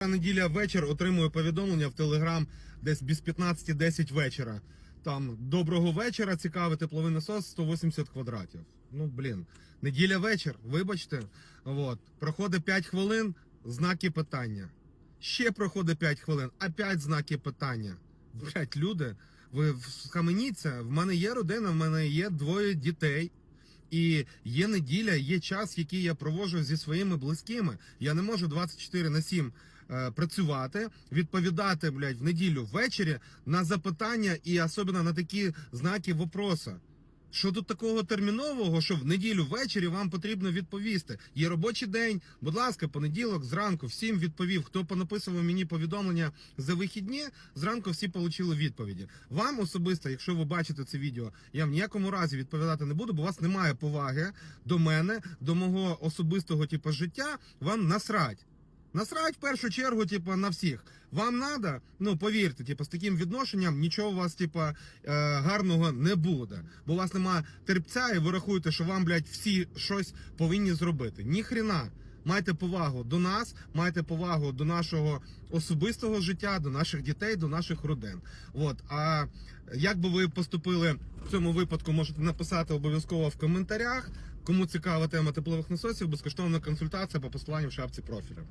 неділя вечір отримую повідомлення в Телеграм десь без 15-10 вечора. Там доброго вечора, цікавий тепловий насос 180 квадратів. Ну блін, неділя вечір, вибачте. От проходить 5 хвилин, знаки питання. Ще проходить 5 хвилин, опять знаки питання. Блять, люди, ви схаменіться, в мене є родина, в мене є двоє дітей. І є неділя, є час, який я провожу зі своїми близькими. Я не можу 24 на 7 е, працювати, відповідати блядь, в неділю ввечері на запитання і особливо на такі знаки вопроса. Що тут такого термінового, що в неділю ввечері вам потрібно відповісти? Є робочий день. Будь ласка, понеділок зранку всім відповів. Хто понаписував мені повідомлення за вихідні, зранку всі отримали відповіді. Вам особисто, якщо ви бачите це відео, я в ніякому разі відповідати не буду, бо у вас немає поваги до мене, до мого особистого типу життя. Вам насрать. Насрать в першу чергу, типу, на всіх. Вам надо, ну повірте, типу, з таким відношенням нічого у вас, типу, е, гарного не буде. Бо у вас немає терпця, і ви рахуєте, що вам, блядь, всі щось повинні зробити. Ніхрена. Майте повагу до нас, майте повагу до нашого особистого життя, до наших дітей, до наших родин. От а як би ви поступили в цьому випадку, можете написати обов'язково в коментарях. Кому цікава тема теплових насосів, безкоштовна консультація по посиланню в шапці профіля.